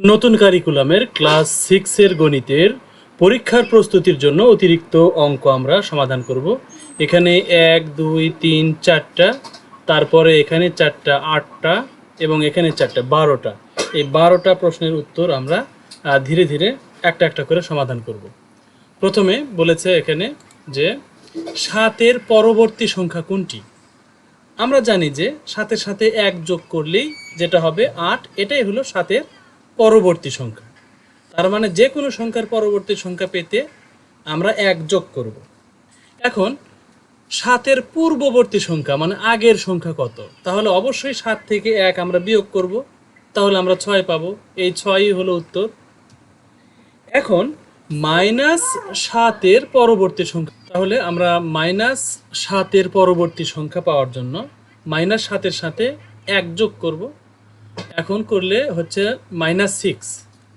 নতুন কারিকুলামের ক্লাস সিক্সের গণিতের পরীক্ষার প্রস্তুতির জন্য অতিরিক্ত অঙ্ক আমরা সমাধান করব। এখানে এক, দুই, তিন, চারটা, তারপরে এখানে চারটা, আটটা এবং এখানে চারটা, বারোটা। এই বারোটা প্রশ্নের উত্তর আমরা ধীরে ধীরে একটা একটা করে সমাধান করব। প্রথমে বলেছে এখানে যে, সাতের পরবর্তী সংখ্যা কোনটি? আমরা জানি যে, সাতের সাথে এক যোগ করলেই যেটা হবে আট, এটাই হলো সাতের পরবর্তী সংখ্যা। তার মানে যে কোনো সংখ্যার পরবর্তী সংখ্যা পেতে আমরা এক যোগ করব। এখন, সাতের পূর্ববর্তী সংখ্যা মানে আগের সংখ্যা কত? তাহলে অবশ্যই সাত থেকে এক আমরা বিয়োগ করব, তাহলে আমরা ছয় পাবো। এই ছয়ই হলো উত্তর। এখন, মাইনাস সাতের পরবর্তী সংখ্যা, তাহলে আমরা মাইনাস সাতের পরবর্তী সংখ্যা পাওয়ার জন্য মাইনাস সাতের সাথে এক যোগ করব। এখন করলে হচ্ছে মাইনাস সিক্স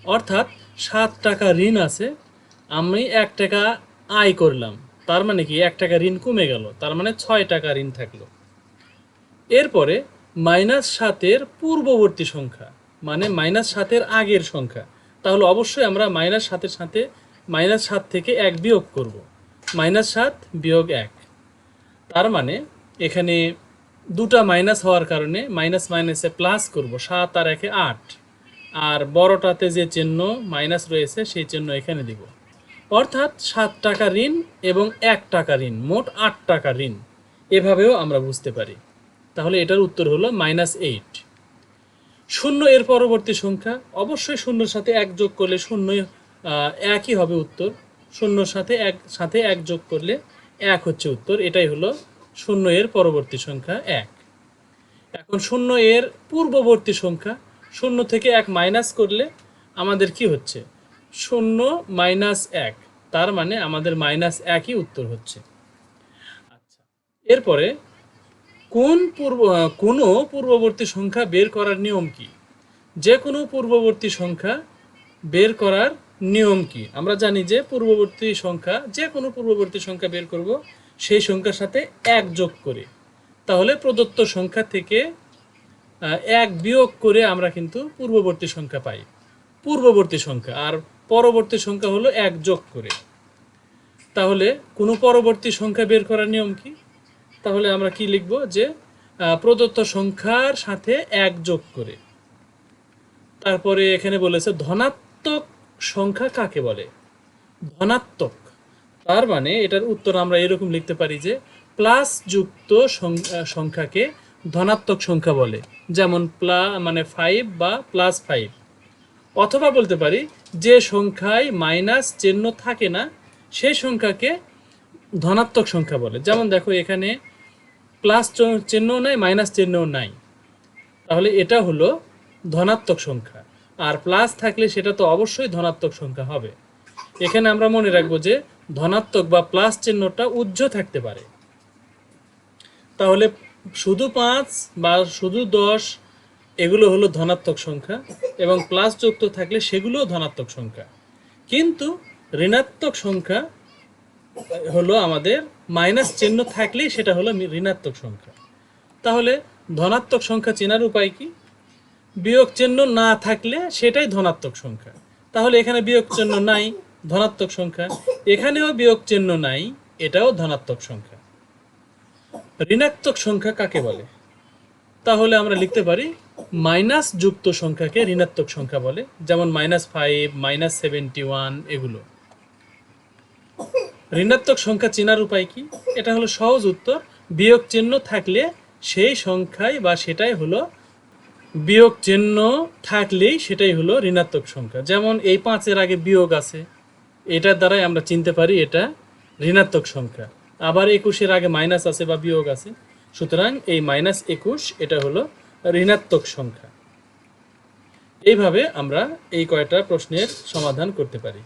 অর্থাৎ সাত টাকা ঋণ আছে, আমি এক টাকা আয় করলাম। তার মানে কি? এক টাকা ঋণ কমে গেল, তার মানে ছয় টাকা ঋণ থাকল। এরপরে মাইনাস সাতের পূর্ববর্তী সংখ্যা মানে মাইনাস সাতের আগের সংখ্যা। তাহলে অবশ্যই আমরা মাইনাস সাতের সাথে মাইনাস সাত থেকে এক বিয়োগ করব। মাইনাস সাত বিয়োগ এক। তার মানে এখানে দুটা মাইনাস হওয়ার কারণে মাইনাস মাইনাসে প্লাস করব, সাত আর একে আট। আর বড়টাতে যে চিহ্ন মাইনাস রয়েছে, সেই চিহ্ন এখানে দিব। অর্থাৎ সাত টাকা ঋণ এবং এক টাকা ঋণ, মোট আট টাকা ঋণ। এভাবেও আমরা বুঝতে পারি। তাহলে এটার উত্তর হলো মাইনাস এইট শূন্য এর পরবর্তী সংখ্যা, অবশ্যই শূন্যর সাথে এক যোগ করলে শূন্য একই হবে উত্তর। শূন্যর সাথে এক সাথে এক যোগ করলে এক হচ্ছে উত্তর। এটাই হলো শূন্য এর পরবর্তী সংখ্যা এক। এখন শূন্য এর পূর্ববর্তী সংখ্যা, শূন্য থেকে এক মাইনাস করলে আমাদের কি হচ্ছে? শূন্য মাইনাস এক, তার মানে আমাদের মাইনাস একই উত্তর হচ্ছে। আচ্ছা এরপরে কোন পূর্ব, কোনো পূর্ববর্তী সংখ্যা বের করার নিয়ম কি? যে কোনো পূর্ববর্তী সংখ্যা বের করার নিয়ম কি? আমরা জানি যে পূর্ববর্তী সংখ্যা যে কোনো পূর্ববর্তী সংখ্যা বের করব সেই সংখ্যার সাথে এক যোগ করে। তাহলে প্রদত্ত সংখ্যা থেকে এক বিয়োগ করে আমরা কিন্তু পূর্ববর্তী সংখ্যা পাই। পূর্ববর্তী সংখ্যা, আর পরবর্তী সংখ্যা হলো এক যোগ করে। তাহলে কোনো পরবর্তী সংখ্যা বের করার নিয়ম কি? তাহলে আমরা কি লিখব যে প্রদত্ত সংখ্যার সাথে এক যোগ করে। তারপরে এখানে বলেছে ধনাত্মক সংখ্যা কাকে বলে? ধনাত্মক। তার মানে এটার উত্তর আমরা এরকম লিখতে পারি যে প্লাস যুক্ত সংখ্যাকে ধনাত্মক সংখ্যা বলে, যেমন প্লা মানে ফাইভ বা প্লাস ফাইভ অথবা বলতে পারি যে সংখ্যায় মাইনাস চিহ্ন থাকে না সেই সংখ্যাকে ধনাত্মক সংখ্যা বলে। যেমন দেখো এখানে প্লাস চিহ্নও নাই মাইনাস চিহ্নও নাই। তাহলে এটা হলো ধনাত্মক সংখ্যা। আর প্লাস থাকলে সেটা তো অবশ্যই ধনাত্মক সংখ্যা হবে। এখানে আমরা মনে রাখব যে ধনাত্মক বা প্লাস চিহ্নটা উজ্জ্ব থাকতে পারে। তাহলে শুধু পাঁচ বা শুধু দশ, এগুলো হলো ধনাত্মক সংখ্যা এবং প্লাস যুক্ত থাকলে সেগুলোও ধনাত্মক সংখ্যা। কিন্তু ঋণাত্মক সংখ্যা হলো আমাদের মাইনাস চিহ্ন থাকলেই সেটা হলো ঋণাত্মক সংখ্যা। তাহলে ধনাত্মক সংখ্যা চেনার উপায় কি? বিয়োগ চিহ্ন না থাকলে সেটাই ধনাত্মক সংখ্যা। তাহলে এখানে বিয়োগ চিহ্ন নাই। ধনাত্মক সংখ্যা। এখানেও বিয়োগ চিহ্ন নাই, এটাও ধনাত্মক সংখ্যা। ঋণাত্মক সংখ্যা কাকে বলে? তাহলে আমরা লিখতে পারি, মাইনাস যুক্ত সংখ্যাকে ঋণাত্মক সংখ্যা বলে, যেমন minus five, minus seventy one, এগুলো। ঋণাত্মক সংখ্যা চেনার উপায় কি? এটা হলো সহজ উত্তর, বিয়োগ চিহ্ন থাকলে সেই সংখ্যায় বা সেটাই হলো বিয়োগ চিহ্ন থাকলেই সেটাই হলো ঋণাত্মক সংখ্যা। যেমন এই পাঁচের আগে বিয়োগ আছে। এটার দ্বারাই আমরা চিনতে পারি এটা ঋণাত্মক সংখ্যা। আবার একুশের আগে মাইনাস আছে বা বিয়োগ আছে। সুতরাং এই মাইনাস একুশ, এটা হলো ঋণাত্মক সংখ্যা। এইভাবে আমরা এই কয়টা প্রশ্নের সমাধান করতে পারি।